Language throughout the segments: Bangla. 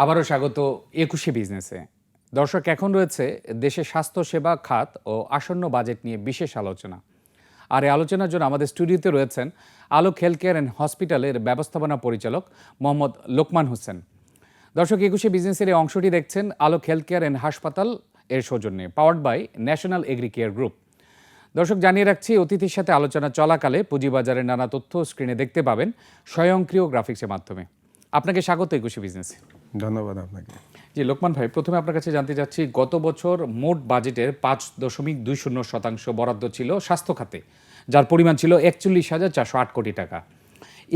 আবারও স্বাগত একুশে বিজনেসে। দর্শক, এখন রয়েছে দেশে স্বাস্থ্যসেবা খাত ও আসন্ন বাজেট নিয়ে বিশেষ আলোচনা। আর এই আলোচনার জন্য আমাদের স্টুডিওতে রয়েছেন আলোক হেলথ কেয়ার অ্যান্ড হসপিটালের ব্যবস্থাপনা পরিচালক মোহাম্মদ লোকমান হোসেন। দর্শক, একুশে বিজনেসের এই অংশটি দেখছেন আলোক হেলথ কেয়ার অ্যান্ড হাসপাতাল এর সৌজন্যে powered by National Agri Care Group দর্শক, জানিয়ে রাখছি, অতিথির সাথে আলোচনা চলাকালে পুঁজিবাজারের নানা তথ্য স্ক্রিনে দেখতে পাবেন স্বয়ংক্রিয় গ্রাফিক্সের মাধ্যমে। আপনাকে স্বাগত একুশে বিজনেসে। ধন্যবাদ আপনাকে। জি লোকমান ভাই প্রথমে আপনার কাছে জানতে চাচ্ছি গত বছর মোট বাজেটের পাঁচ দশমিক দুই শূন্য শতাংশ বরাদ্দ ছিল স্বাস্থ্য খাতে যার পরিমাণ ছিল একচল্লিশ হাজার চারশো আট কোটি টাকা।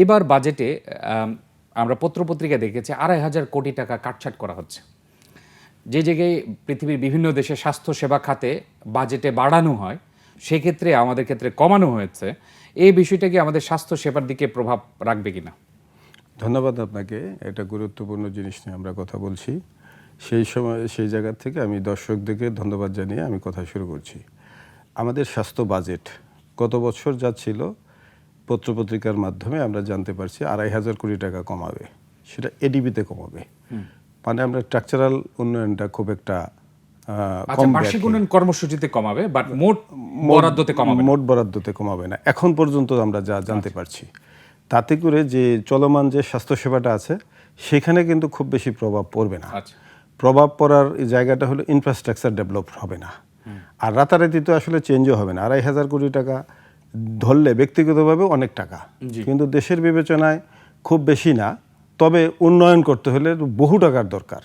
এবার বাজেটে আম, আমরা পত্রপত্রিকা দেখেছি আড়াই হাজার কোটি টাকা কাটছাট করা হচ্ছে। যে জায়গায় পৃথিবীর বিভিন্ন দেশে স্বাস্থ্য সেবা খাতে বাজেটে বাড়ানো হয় সেক্ষেত্রে আমাদের ক্ষেত্রে কমানো হয়েছে। এই বিষয়টা কি আমাদের স্বাস্থ্য সেবার দিকে প্রভাব রাখবে কিনা? ধন্যবাদ আপনাকে এটা গুরুত্বপূর্ণ জিনিস নিয়ে আমরা কথা বলছি। সেই সময় সেই জায়গা থেকে আমি দর্শকদেরকে ধন্যবাদ জানিয়ে আমি কথা শুরু করছি। আমাদের স্বাস্থ্য বাজেট গত বছর যা ছিল পত্রপত্রিকার মাধ্যমে আমরা জানতে পারছি আড়াই হাজার কোটি টাকা কমাবে সেটা এডিবিতে কমাবে। মানে আমরা স্ট্রাকচারাল উন্নয়নটা খুব একটা আচ্ছা বার্ষিক উন্নয়ন কর্মসূচিতে কমাবে বাট মোট বরাদ্দতে কমাবে মোট বরাদ্দতে কমাবে না। এখন পর্যন্ত আমরা যা জানতে পারছি তাতে করে যে চলমান যে স্বাস্থ্যসেবাটা আছে সেখানে কিন্তু খুব বেশি প্রভাব পড়বে না। আচ্ছা। প্রভাব পড়ার জায়গাটা হলো ইনফ্রাস্ট্রাকচার ডেভেলপ হবে না। আর রাতারাতি তো আসলে চেঞ্জও হবে না। আড়াই হাজার কোটি টাকা ধরলে ব্যক্তিগতভাবে অনেক টাকা। কিন্তু দেশের বিবেচনায় খুব বেশি না। তবে উন্নয়ন করতে হলে বহু টাকার দরকার।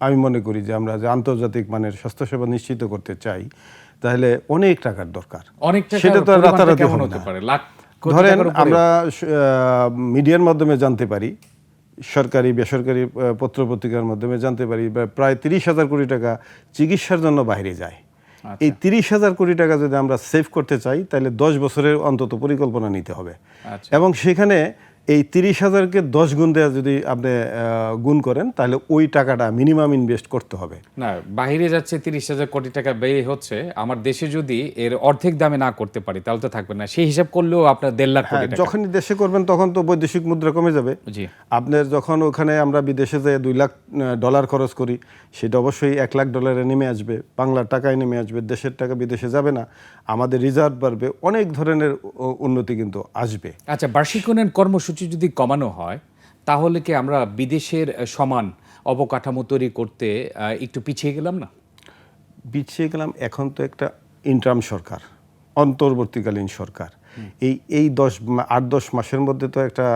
আমি মনে করি যে আমরা যে আন্তর্জাতিক মানের স্বাস্থ্যসেবা নিশ্চিত করতে চাই তাহলে অনেক টাকার দরকার। অনেক সেটা তো রাতারাতি হতে। পারে? লাখ ধরেন আমরা মিডিয়ার মাধ্যমে জানতে পারি সরকারি বেসরকারি পত্র পত্রপত্রিকার মাধ্যমে জানতে পারি বা প্রায় তিরিশ হাজার কোটি টাকা চিকিৎসার জন্য বাইরে যায়। আচ্ছা। এই তিরিশ হাজার কোটি টাকা যদি আমরা সেভ করতে চাই তাহলে দশ বছরের অন্তত পরিকল্পনা নিতে হবে। আচ্ছা। এবং সেখানে এই তিরিশ হাজারকে দশ গুণ দেওয়া যদি আপনি গুণ করেন তাহলে ওই টাকাটা মিনিমাম ইনভেস্ট করতে হবে। না বাইরে যাচ্ছে তিরিশ হাজার কোটি টাকা ব্যয় হচ্ছে আমার দেশে যদি এর অর্ধেক দামে না করতে পারি তাহলে তো থাকবে না। সেই হিসাব করলেও আপনার দেড় লাখ হ্যাঁ টাকা। যখনই দেশে করবেন তখন তো বৈদেশিক মুদ্রা কমে যাবে। জি। আপনার যখন ওখানে আমরা বিদেশে যে দুই লাখ ডলার খরচ করি সেটা অবশ্যই এক লাখ ডলারে নেমে আসবে বাংলার টাকায় নেমে আসবে দেশের টাকা বিদেশে যাবে না। আমাদের রিজার্ভ বাড়বে অনেক ধরনের উন্নতি কিন্তু আসবে। আচ্ছা বার্ষিক উন্নয়ন কর্মসূচি যদি কমানো হয় তাহলে কি আমরা বিদেশের সমান অবকাঠামো তৈরি করতে একটু পিছিয়ে গেলাম না? পিছিয়ে গেলাম এখন তো একটা ইন্টার্ম সরকার অন্তর্বর্তীকালীন সরকার। এই এই দশ আট দশ মাসের মধ্যে তো একটা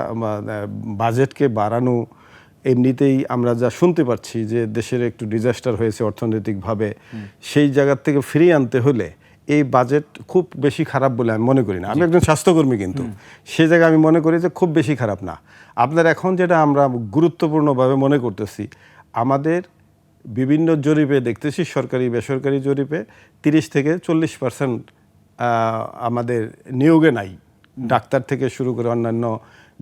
বাজেটকে বাড়ানো এমনিতেই আমরা যা শুনতে পাচ্ছি যে দেশের একটু ডিজাস্টার হয়েছে অর্থনৈতিকভাবে সেই জায়গার থেকে ফিরিয়ে আনতে হলে এই বাজেট খুব বেশি খারাপ বলে আমি মনে করি না। আমি একজন স্বাস্থ্যকর্মী কিন্তু। সে জায়গায় আমি মনে করি যে খুব বেশি খারাপ না। আপনার এখন যেটা আমরা গুরুত্বপূর্ণভাবে মনে করতেছি আমাদের বিভিন্ন জরিপে দেখতেছি সরকারি বেসরকারি জরিপে তিরিশ থেকে চল্লিশ পার্সেন্ট আমাদের নিয়োগে নাই। ডাক্তার থেকে শুরু করে অন্যান্য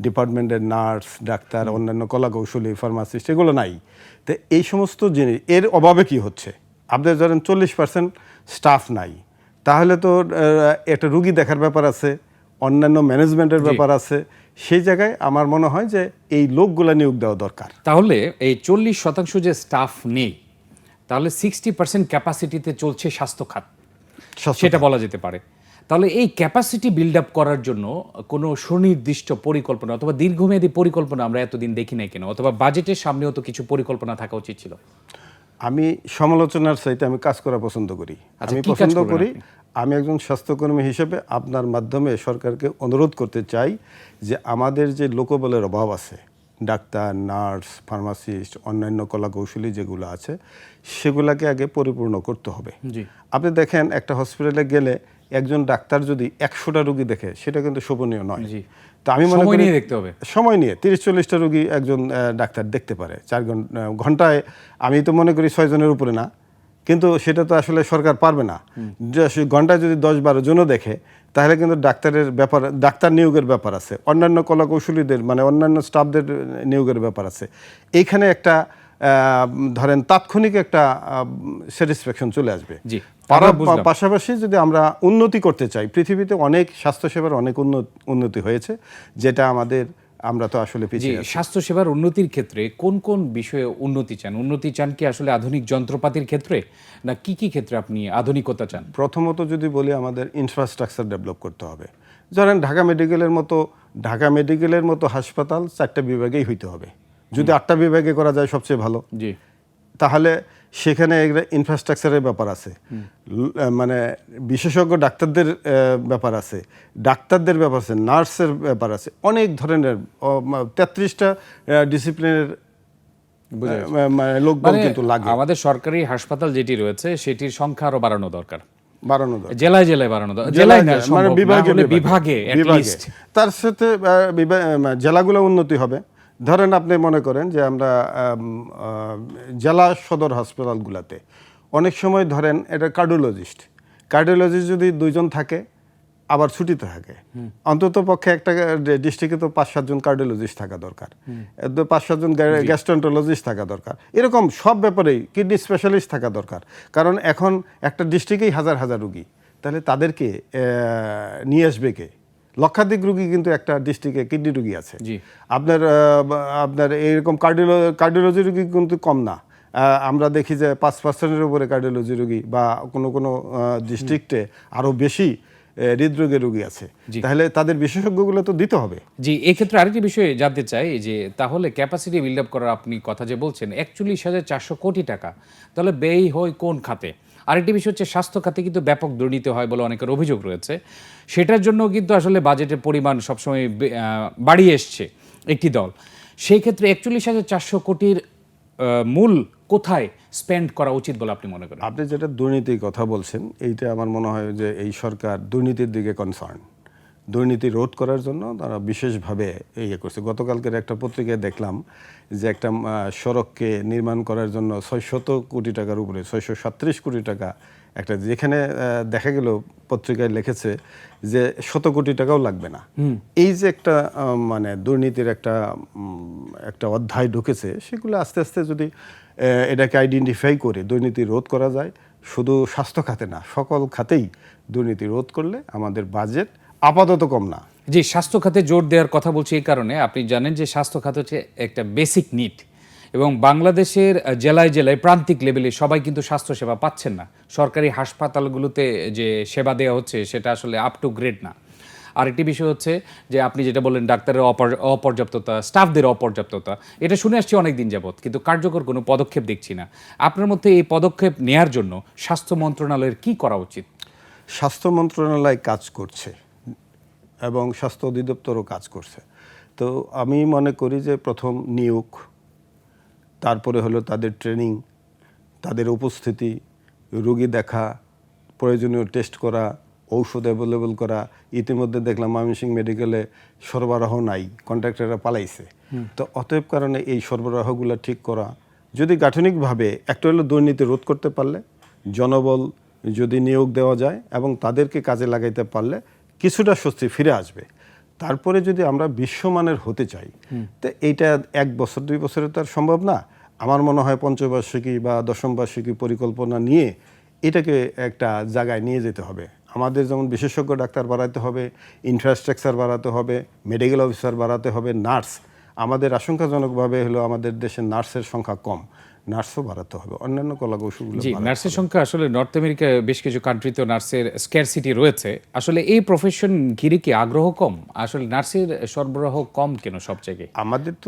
ডিপার্টমেন্টের নার্স ডাক্তার অন্যান্য কলাকৌশলী ফার্মাসিস্ট এগুলো নাই। তো এই সমস্ত জিনিস এর অভাবে কি হচ্ছে? আপনাদের ধরেন চল্লিশ পার্সেন্ট স্টাফ নাই। তাহলে তো একটা রুগী দেখার ব্যাপার আছে অন্যান্য ম্যানেজমেন্টের ব্যাপার আছে। সেই জায়গায় আমার মনে হয় যে এই লোকগুলা নিয়োগ দেওয়া দরকার। তাহলে এই চল্লিশ শতাংশ যে স্টাফ নেই তাহলে সিক্সটি পার্সেন্ট ক্যাপাসিটিতে চলছে স্বাস্থ্য খাত। সেটা বলা যেতে পারে। তাহলে এই ক্যাপাসিটি বিল্ড আপ করার জন্য কোনো সুনির্দিষ্ট পরিকল্পনা অথবা দীর্ঘমেয়াদী পরিকল্পনা আমরা এতদিন দেখি নাই কেন? অথবা বাজেটের সামনেও তো কিছু পরিকল্পনা থাকা উচিত ছিল। আমি সমালোচনার চাইতে আমি কাজ করা পছন্দ করি। আচ্ছা, আমি পছন্দ করি আমি একজন স্বাস্থ্যকর্মী হিসেবে আপনার মাধ্যমে সরকারকে অনুরোধ করতে চাই যে আমাদের যে লোকবলের অভাব আছে ডাক্তার নার্স ফার্মাসিস্ট অন্যান্য কলা কৌশলী যেগুলো আছে সেগুলাকে আগে পরিপূর্ণ করতে হবে। আপনি দেখেন একটা হসপিটালে গেলে একজন ডাক্তার যদি একশোটা রুগী দেখে সেটা কিন্তু শোভনীয় নয়। তো আমি মনে করি দেখতে হবে। সময় নিয়ে তিরিশ চল্লিশটা রুগী একজন ডাক্তার দেখতে পারে। চার ঘণ্টা ঘন্টায় আমি তো মনে করি ছয়জনের উপরে না। কিন্তু সেটা তো আসলে সরকার পারবে না। ঘন্টায় যদি দশ বারো জনও দেখে তাহলে কিন্তু ডাক্তারের ব্যাপার ডাক্তার নিয়োগের ব্যাপার আছে। অন্যান্য কলাকৌশলীদের মানে অন্যান্য স্টাফদের নিয়োগের ব্যাপার আছে। এইখানে একটা ধরেন তাৎক্ষণিক একটা স্যাটিসফ্যাকশন চলে আসবে। পাশাপাশি যদি আমরা উন্নতি করতে চাই পৃথিবীতে অনেক স্বাস্থ্যসেবার অনেক উন্নত- হয়েছে যেটা আমাদের আমরা তো আসলে পিছিয়ে আছি। স্বাস্থ্য সেবার উন্নতির ক্ষেত্রে কোন কোন বিষয়ে উন্নতি চান? উন্নতি চান কি আসলে আধুনিক যন্ত্রপাতির ক্ষেত্রে? না কি কি ক্ষেত্রে আপনি আধুনিকতা চান? প্রথমত যদি বলি আমাদের ইনফ্রাস্ট্রাকচার ডেভেলপ করতে হবে। ধরেন ঢাকা মেডিকেলের মতো ঢাকা মেডিকেলের মতো হাসপাতাল চারটা বিভাগেই হইতে হবে। যদি আটটা বিভাগে করা যায় সবচেয়ে ভালো। জি। তাহলে সেখানে ইনফ্রাস্ট্রাকচারের ব্যাপার আছে। মানে বিশেষজ্ঞ ডাক্তারদের ব্যাপার আছে। ডাক্তারদের ব্যাপার আছে নার্সের ব্যাপার আছে অনেক ধরনের তেত্রিশটা ডিসিপ্লিনের। মানে লোকবল মানে কিন্তু লাগে। আমাদের সরকারি হাসপাতাল যেটি রয়েছে সেটির সংখ্যা আরও বাড়ানো দরকার। বাড়ানো দরকার। জেলায় জেলায় বাড়ানো দরকার। জেলায় না মানে বিভাগে বিভাগে। তার সাথে জেলাগুলো উন্নতি হবে। ধরেন আপনি মনে করেন যে আমরা জেলা সদর হাসপাতালগুলোতে অনেক সময় ধরেন এটা কার্ডিওলজিস্ট। কার্ডিওলজিস্ট যদি দুইজন থাকে আবার ছুটিতে থাকে। অন্তত পক্ষে একটা ডিস্ট্রিক্টে তো পাঁচ সাতজন কার্ডিওলজিস্ট থাকা দরকার। পাঁচ সাতজন গ্যাস্ট্রন্টোলজিস্ট থাকা দরকার। এরকম সব ব্যাপারেই কিডনি স্পেশালিস্ট থাকা দরকার। কারণ এখন একটা ডিস্ট্রিক্টেই হাজার হাজার রুগী। তাহলে তাদেরকে নিয়ে আসবে কে? লক্ষাধিক রুগী কিন্তু একটা ডিস্ট্রিক্টে কিডনি রুগী আছে। জি। আপনার আপনার এইরকম কার্ডিওলো কার্ডিওলজি রুগী কিন্তু কম না। আমরা দেখি যে পাঁচ পার্সেন্টের উপরে কার্ডিওলজি রুগী বা কোনো কোনো ডিস্ট্রিক্টে আরও বেশি হৃদরোগের রুগী আছে। তাহলে তাদের বিশেষজ্ঞগুলো তো দিতে হবে। জি এক্ষেত্রে আরেকটি বিষয়ে জানতে চাই যে তাহলে ক্যাপাসিটি বিল্ড আপ করার আপনি কথা যে বলছেন একচল্লিশ হাজার চারশো কোটি টাকা। তাহলে ব্যয় হয় কোন খাতে? আরেকটি বিষয় হচ্ছে স্বাস্থ্য খাতে কিন্তু ব্যাপক দুর্নীতি হয় বলে অনেকের অভিযোগ রয়েছে। সেটার জন্য কিন্তু আসলে বাজেটের পরিমাণ সবসময় বাড়িয়ে এসছে একটি দল। সেই ক্ষেত্রে একচল্লিশ হাজার চারশো কোটির মূল কোথায় স্পেন্ড করা উচিত বলে আপনি মনে করেন? আপনি যেটা দুর্নীতির কথা বলছেন, এইটা আমার মনে হয় যে এই সরকার দুর্নীতির দিকে কনসার্ন দুর্নীতি রোধ করার জন্য তারা বিশেষভাবে ইয়ে করছে। গতকালকের একটা পত্রিকায় দেখলাম যে একটা সড়ককে নির্মাণ করার জন্য ছয়শত কোটি টাকার উপরে ছয়শো সাত্রিশ কোটি টাকা একটা যেখানে দেখা গেল পত্রিকায় লিখেছে যে শত কোটি টাকাও লাগবে না। এই যে একটা মানে দুর্নীতির একটা একটা অধ্যায় ঢুকেছে সেগুলো আস্তে আস্তে যদি এটাকে আইডেন্টিফাই করে দুর্নীতি রোধ করা যায় শুধু স্বাস্থ্য খাতে না সকল খাতেই দুর্নীতি রোধ করলে আমাদের বাজেট আপাতত কম না। জি স্বাস্থ্য খাতে জোর দেওয়ার কথা বলছি এই কারণে। আপনি জানেন যে স্বাস্থ্য খাত হচ্ছে একটা বেসিক নিড এবং বাংলাদেশের জেলায় জেলায় প্রান্তিক লেভেলে সবাই কিন্তু স্বাস্থ্য সেবা পাচ্ছেন না। সরকারি হাসপাতালগুলোতে যে সেবা দেওয়া হচ্ছে সেটা আসলে আপ টু গ্রেড না। আরেকটি বিষয় হচ্ছে যে আপনি যেটা বললেন ডাক্তারের অপর- অপর্যাপ্ততা স্টাফদের অপর্যাপ্ততা এটা শুনে আসছি অনেক দিন যাবৎ কিন্তু কার্যকর কোনো পদক্ষেপ দেখছি না। আপনার মধ্যে এই পদক্ষেপ নেয়ার জন্য স্বাস্থ্য মন্ত্রণালয়ের কি করা উচিত? স্বাস্থ্য মন্ত্রণালয় কাজ করছে। এবং স্বাস্থ্য অধিদপ্তরও কাজ করছে। তো আমি মনে করি যে প্রথম নিয়োগ তারপরে হলো তাদের ট্রেনিং তাদের উপস্থিতি রোগী দেখা প্রয়োজনীয় টেস্ট করা ঔষধ অ্যাভেলেবল করা ইতিমধ্যে দেখলাম ময়মনসিংহ মেডিকেলে সরবরাহ নাই কন্ট্রাক্টররা পালাইছে। তো অতএব কারণে এই সরবরাহগুলো ঠিক করা যদি গাঠনিকভাবে একটা হলো দুর্নীতি রোধ করতে পারলে জনবল যদি নিয়োগ দেওয়া যায় এবং তাদেরকে কাজে লাগাইতে পারলে কিছুটা স্বস্তি ফিরে আসবে। তারপরে যদি আমরা বিশ্বমানের হতে চাই তো এইটা এক বছর দুই বছরে তো আর সম্ভব না। আমার মনে হয় পঞ্চবার্ষিকী বা দশম বার্ষিকী পরিকল্পনা নিয়ে এটাকে একটা জায়গায় নিয়ে যেতে হবে। আমাদের যেমন বিশেষজ্ঞ ডাক্তার বাড়াতে হবে ইনফ্রাস্ট্রাকচার বাড়াতে হবে মেডিকেল অফিসার বাড়াতে হবে নার্স আমাদের আশঙ্কাজনকভাবে হলো আমাদের দেশে নার্সের সংখ্যা কম। নার্সও বাড়াতে হবে অন্যান্য কলা কৌশলগুলো জি নার্সের সংখ্যা আসলে নর্থ আমেরিকায় বেশ কিছু কান্ট্রিতে নার্সের স্ক্যারসিটি রয়েছে। আসলে এই প্রফেশন ঘিরে কি আগ্রহ কম? আসলে নার্সের সরবরাহ কম কেন সব জায়গায় আমাদের তো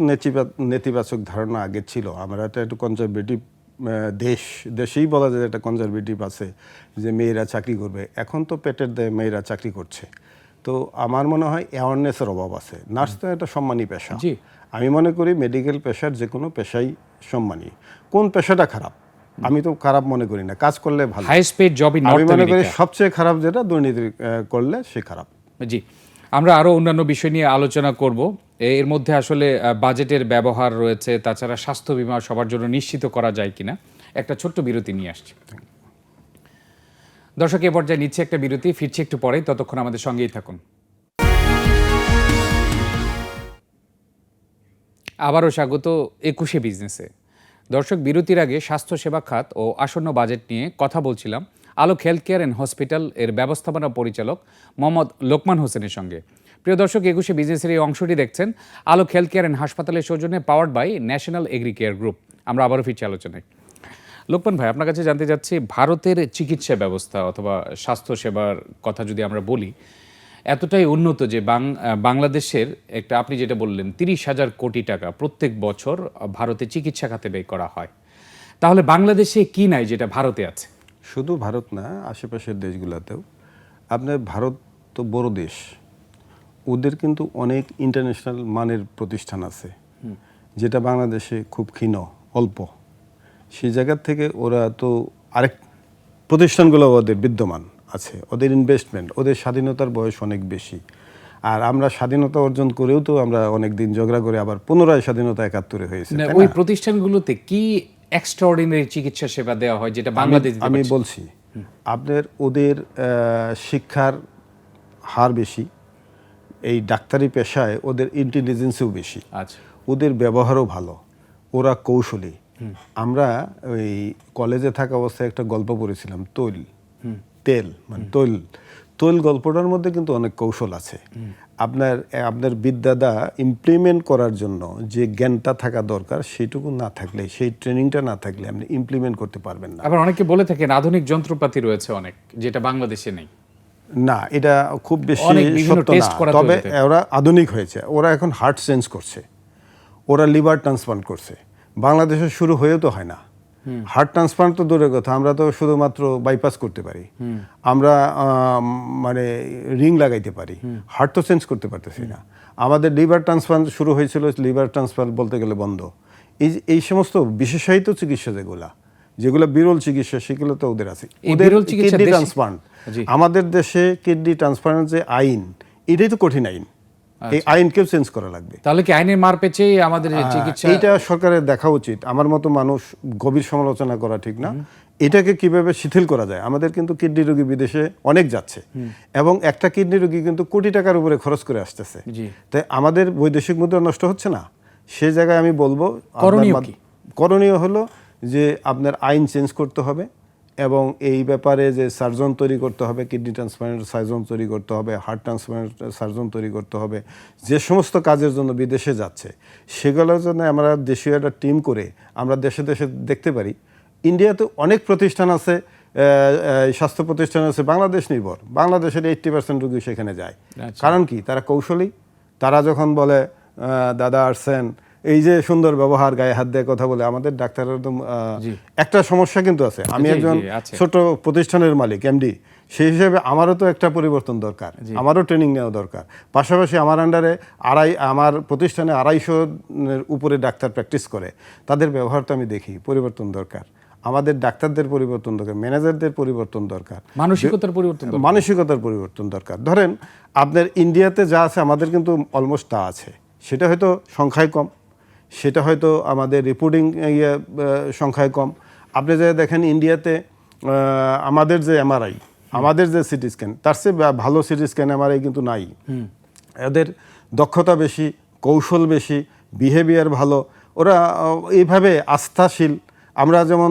নেতিবাচক ধারণা আগে ছিল। আমরা এটা একটু কনজারভেটিভ দেশ দেশেই বলা যায় একটা কনজারভেটিভ আছে যে মেয়েরা চাকরি করবে। এখন তো পেটের দেয় মেয়েরা চাকরি করছে। তো আমার মনে হয় অ্যাওয়ারনেসের অভাব আছে। নার্স তো একটা সম্মানী পেশা। জি। আমি মনে করি মেডিকেল পেশার যে কোনো পেশাই সম্মানী। কোন পেশাটা খারাপ? আমি তো খারাপ মনে করি না কাজ করলে ভালো। হাইস্ট পেড জব ইন আমি মনে করি সবচেয়ে খারাপ যেটা দুর্নীতি করলে সে খারাপ। জি আমরা আরও অন্যান্য বিষয় নিয়ে আলোচনা করব। এর মধ্যে আসলে বাজেটের ব্যবহার রয়েছে তাছাড়া স্বাস্থ্য বীমা সবার জন্য নিশ্চিত করা যায় কিনা একটা ছোট্ট বিরতি নিয়ে আসছি। দর্শক এ পর্যায়ে নিচ্ছে একটা বিরতি ফিরছি একটু পরে ততক্ষণ আমাদের সঙ্গেই থাকুন। আবারও স্বাগত একুশে বিজনেসে। দর্শক, বিরতির আগে স্বাস্থ্যসেবা খাত ও আসন্ন বাজেট নিয়ে কথা বলছিলাম Alok Health Care and Hospital এর ব্যবস্থাপনা পরিচালক মোহাম্মদ লোকমান হোসেনের সঙ্গে। প্রিয় দর্শক, একুশে বিজনেসের এই অংশটি দেখছেন আলোক হেলথ কেয়ার অ্যান্ড হাসপাতালের সৌজন্যে powered by National Agri Care Group. আমরা আবারও ফিরছি আলোচনায়। লোকমান ভাই, আপনার কাছে জানতে চাচ্ছি, ভারতের চিকিৎসা ব্যবস্থা অথবা স্বাস্থ্য সেবার কথা যদি আমরা বলি এতটাই উন্নত যে বাং বাংলাদেশের একটা আপনি যেটা বললেন তিরিশ হাজার কোটি টাকা প্রত্যেক বছর ভারতে চিকিৎসা খাতে ব্যয় করা হয়। তাহলে বাংলাদেশে কি নাই যেটা ভারতে আছে? শুধু ভারত না আশেপাশের দেশগুলোতেও। আপনার ভারত তো বড় দেশ। ওদের কিন্তু অনেক ইন্টারন্যাশনাল মানের প্রতিষ্ঠান আছে। যেটা বাংলাদেশে খুব ক্ষীণ অল্প। সেই জায়গার থেকে ওরা তো আরেক প্রতিষ্ঠানগুলো ওদের বিদ্যমান। আছে ওদের ইনভেস্টমেন্ট ওদের স্বাধীনতার বয়স অনেক বেশি। আর আমরা স্বাধীনতা অর্জন করেও তো আমরা অনেক দিন ঝগড়া করে আবার পুনরায় স্বাধীনতা একাত্তরে হয়েছে ওই প্রতিষ্ঠানগুলোতে কি এক্সট্রাঅর্ডিনারি চিকিৎসা সেবা দেওয়া হয় যেটা বাংলাদেশ আমি বলছি আপনার ওদের শিক্ষার হার বেশি এই ডাক্তারি পেশায় ওদের ইন্টেলিজেন্সও বেশি। আচ্ছা। ওদের ব্যবহারও ভালো ওরা কৌশলী। আমরা ওই কলেজে থাকা অবস্থায় একটা গল্প পড়েছিলাম তৈল। তেল মানে তৈল। তৈল গল্পটার মধ্যে কিন্তু অনেক কৌশল আছে। আপনার আপনার বিদ্যাদা ইমপ্লিমেন্ট করার জন্য যে জ্ঞানটা থাকা দরকার সেটুকু না থাকলে সেই ট্রেনিংটা না থাকলে আপনি ইমপ্লিমেন্ট করতে পারবেন না। আবার অনেকে বলে থাকেন আধুনিক যন্ত্রপাতি রয়েছে অনেক যেটা বাংলাদেশে নেই। না এটা খুব বেশি সত্য না। তবে ওরা আধুনিক হয়েছে। ওরা এখন হার্ট চেঞ্জ করছে। ওরা লিভার ট্রান্সপ্লান্ট করছে। বাংলাদেশে শুরু হয়েও তো হয় না। হার্ট ট্রান্সপ্লান্ট তো দূরের কথা আমরা তো শুধুমাত্র বাইপাস করতে পারি। আমরা আম, মানে রিং লাগাইতে পারি। হার্ট তো চেঞ্জ করতে পারতেছি না। আমাদের লিভার ট্রান্সপ্লান্ট শুরু হয়েছিল লিভার ট্রান্সপ্লান্ট বলতে গেলে বন্ধ। এই এই সমস্ত বিশেষায়িত চিকিৎসা যেগুলা যেগুলো বিরল চিকিৎসা সেগুলো তো ওদের আছে। ওদের কিডনি ট্রান্সপ্লান্ট আমাদের দেশে কিডনি ট্রান্সপ্লান্ট যে আইন এটাই তো কঠিন আইন। এই আইনকেও চেঞ্জ করা লাগবে। তাহলে কি আইনের মার পেছেই আমাদের চিকিৎসা এইটা সরকারের দেখা উচিত। আমার মতো মানুষ গভীর সমালোচনা করা ঠিক না। এটাকে কীভাবে শিথিল করা যায়? আমাদের কিন্তু কিডনি রোগী বিদেশে অনেক যাচ্ছে। এবং একটা কিডনি রোগী কিন্তু কোটি টাকার উপরে খরচ করে আসতেছে। তাই আমাদের বৈদেশিক মুদ্রা নষ্ট হচ্ছে না? সে জায়গায় আমি বলব করণীয় করণীয় হলো যে আপনার আইন চেঞ্জ করতে হবে। এবং এই ব্যাপারে যে সার্জন তৈরি করতে হবে কিডনি ট্রান্সপ্লান্ট সার্জন তৈরি করতে হবে হার্ট ট্রান্সপ্লান্ট সার্জন তৈরি করতে হবে যে সমস্ত কাজের জন্য বিদেশে যাচ্ছে সেগুলোর জন্য আমরা দেশীয় একটা টিম করে আমরা দেশে দেশে দেখতে পারি। ইন্ডিয়াতে অনেক প্রতিষ্ঠান আছে স্বাস্থ্য প্রতিষ্ঠান আছে বাংলাদেশ নির্ভর। বাংলাদেশের এইট্টি পার্সেন্ট রুগী সেখানে যায়। আচ্ছা। কারণ কি? তারা কৌশলী। তারা যখন বলে দাদা আসছেন এই যে সুন্দর ব্যবহার গায়ে হাত দিয়ে কথা বলে আমাদের ডাক্তারের একদম একটা সমস্যা কিন্তু আছে। আমি একজন ছোট প্রতিষ্ঠানের মালিক এমডি সেই হিসেবে আমারও তো একটা পরিবর্তন দরকার আমারও ট্রেনিং নেওয়া দরকার। পাশাপাশি আমার আন্ডারে আড়াই আমার প্রতিষ্ঠানে আড়াইশো উপরে ডাক্তার প্র্যাকটিস করে তাদের ব্যবহার তো আমি দেখি পরিবর্তন দরকার। আমাদের ডাক্তারদের পরিবর্তন দরকার ম্যানেজারদের পরিবর্তন দরকার। মানসিকতার পরিবর্তন মানসিকতার পরিবর্তন দরকার। ধরেন আপনার ইন্ডিয়াতে যা আছে আমাদের কিন্তু অলমোস্ট তা আছে। সেটা হয়তো সংখ্যায় কম সেটা হয়তো আমাদের রিপোর্টিং ইয়ে সংখ্যায় কম। আপনি যে দেখেন ইন্ডিয়াতে আমাদের যে এমআরআই আমাদের যে সিটি স্ক্যান তার চেয়ে ভালো সিটি স্ক্যান এমআরআই কিন্তু নাই। এদের দক্ষতা বেশি কৌশল বেশি বিহেভিয়ার ভালো। ওরা এইভাবে আস্থাশীল। আমরা যেমন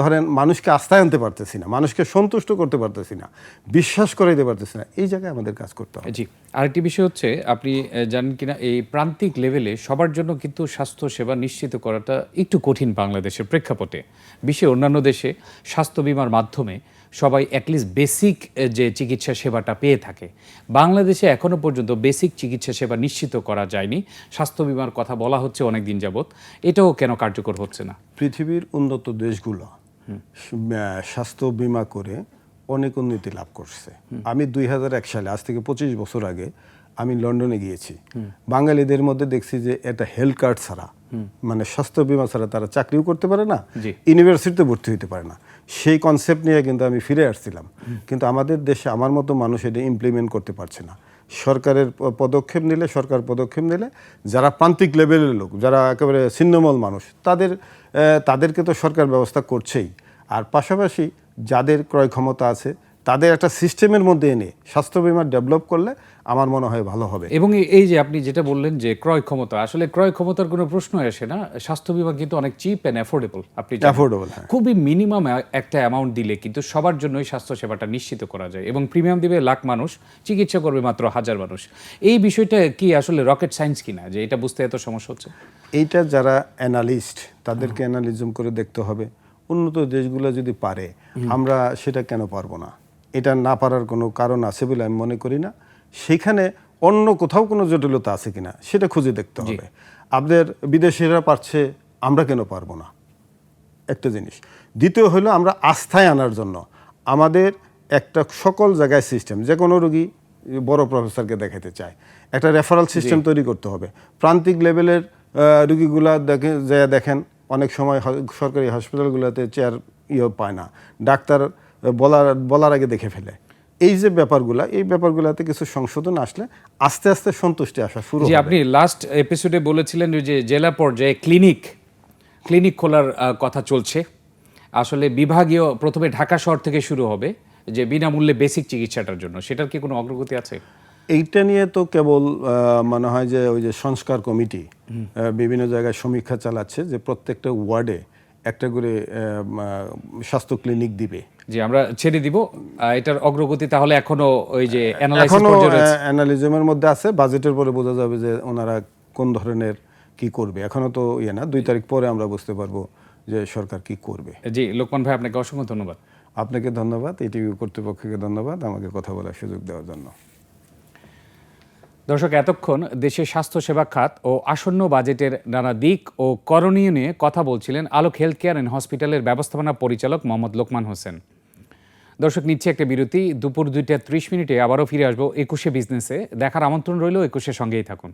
ধরেন মানুষকে আস্থায় আনতে পারতেছি না, মানুষকে সন্তুষ্ট করতে পারতেছি না, বিশ্বাস করাইতে পারতেছি না, এই জায়গায় আমাদের কাজ করতে হবে। জি, আরেকটি বিষয় হচ্ছে আপনি জানেন কিনা, এই প্রান্তিক লেভেলে সবার জন্য কিন্তু স্বাস্থ্য সেবা নিশ্চিত করাটা একটু কঠিন বাংলাদেশের প্রেক্ষাপটে। বিশ্বের অন্যান্য দেশে স্বাস্থ্য বিমার মাধ্যমে সবাই অ্যাটলিস্ট বেসিক যে চিকিৎসা সেবাটা পেয়ে থাকে। বাংলাদেশে এখনও পর্যন্ত বেসিক চিকিৎসা সেবা নিশ্চিত করা যায়নি। স্বাস্থ্য বিমার কথা বলা হচ্ছে অনেক দিন যাবৎ। এটাও কেন কার্যকর হচ্ছে না? পৃথিবীর উন্নত দেশগুলো স্বাস্থ্য বীমা করে অনেক উন্নতি লাভ করছে। আমি দুই হাজার এক সালে আজ থেকে পঁচিশ বছর আগে আমি লন্ডনে গিয়েছি। বাঙালিদের মধ্যে দেখছি যে এটা হেলথ কার্ড ছাড়া মানে স্বাস্থ্য বীমা ছাড়া তারা চাকরিও করতে পারে না। ইউনিভার্সিটিতে ভর্তি হতে পারে না। সেই কনসেপ্ট নিয়ে কিন্তু আমি ফিরে আসছিলাম। কিন্তু আমাদের দেশে আমার মতো মানুষ এটা ইমপ্লিমেন্ট করতে পারছে না। সরকারের পদক্ষেপ নিলে সরকার পদক্ষেপ নিলে যারা প্রান্তিক লেভেলের লোক যারা একেবারে ছিন্নমল মানুষ তাদের তাদেরকে তো সরকার ব্যবস্থা করছেই। আর পাশাপাশি যাদের ক্রয় ক্ষমতা আছে তাদের একটা সিস্টেমের মধ্যে এনে স্বাস্থ্য বিমা ডেভেলপ করলে আমার মনে হয় ভালো হবে। এবং এই- যে আপনি যেটা বললেন যে ক্রয় ক্ষমতা আসলে ক্রয় ক্ষমতার কোনো প্রশ্ন আসে না। স্বাস্থ্য বিমা কিন্তু অনেক চিপ অ্যান্ড অ্যাফোর্ডেবল আপনি। অ্যাফোর্ডেবল খুবই মিনিমাম একটা অ্যামাউন্ট দিলে কিন্তু সবার জন্যই স্বাস্থ্য সেবাটা নিশ্চিত করা যায় এবং প্রিমিয়াম দিবে লাখ মানুষ চিকিৎসা করবে মাত্র হাজার মানুষ। এই বিষয়টা কি আসলে রকেট সায়েন্স কিনা যে এটা বুঝতে এত সমস্যা হচ্ছে? এইটা যারা অ্যানালিস্ট তাদেরকে অ্যানালিজম করে দেখতে হবে। উন্নত দেশগুলো যদি পারে আমরা সেটা কেন পারব না? এটা না পারার কোনো কারণ আছে বলে আমি মনে করি না। সেখানে অন্য কোথাও কোনো জটিলতা আছে কিনা সেটা খুঁজে দেখতে হবে। আপনাদের বিদেশিরা পারছে আমরা কেন পারব না? একটা জিনিস। দ্বিতীয় হলো আমরা আস্থায় আনার জন্য। আমাদের একটা সকল জায়গায় সিস্টেম যে কোনো রোগী বড় প্রফেসরকে দেখাতে চায়। একটা রেফারেল সিস্টেম তৈরি করতে হবে। প্রান্তিক লেভেলের রুগীগুলা দেখে যা দেখেন অনেক সময় সরকারি হসপিটালগুলোতে চেয়ার ইয়ে পায় না। ডাক্তার বলার বলার আগে দেখে ফেলে। এই যে ব্যাপারগুলা এই ব্যাপারগুলোতে কিছু সংশোধন আসলে আস্তে আস্তে সন্তুষ্টি আসা শুরু আপনি লাস্ট এপিসোডে বলেছিলেন যে জেলা পর্যায়ে ক্লিনিক ক্লিনিক খোলার কথা চলছে। আসলে বিভাগীয় প্রথমে ঢাকা শহর থেকে শুরু হবে যে বিনামূল্যে বেসিক চিকিৎসাটার জন্য। সেটার কি কোনো অগ্রগতি আছে? এইটা নিয়ে তো কেবল মনে হয় যে ওই যে সংস্কার কমিটি বিভিন্ন জায়গায় সমীক্ষা চালাচ্ছে যে প্রত্যেকটা ওয়ার্ডে একটা করে স্বাস্থ্য ক্লিনিক দিবে। যে আমরা ছেড়ে দিব এটার অগ্রগতি তাহলে এখনও ওই যে অ্যানালাইসিস পর্যায়ে অ্যানালিজমের মধ্যে আছে বাজেটের পরে বোঝা যাবে যে ওনারা কোন ধরনের কি করবে। এখনও তো ইয়ে না দুই তারিখ পরে আমরা বুঝতে পারব যে সরকার কি করবে। জি লোকমান ভাই আপনাকে অসংখ্য ধন্যবাদ। আপনাকে ধন্যবাদ এটিভি কর্তৃপক্ষকে ধন্যবাদ আমাকে কথা বলার সুযোগ দেওয়ার জন্য। দর্শক, এতক্ষণ দেশের স্বাস্থ্যসেবা খাত ও আসন্ন বাজেটের নানা দিক ও করণীয় নিয়ে কথা বলছিলেন আলোক হেলথ কেয়ার অ্যান্ড হসপিটালের ব্যবস্থাপনা পরিচালক মোহাম্মদ লোকমান হোসেন। দর্শক, নিচ্ছে একটা বিরতি। দুপুর দুইটা ত্রিশ মিনিটে আবারও ফিরে আসব একুশে বিজনেসে। দেখার আমন্ত্রণ রইল একুশের সঙ্গেই থাকুন।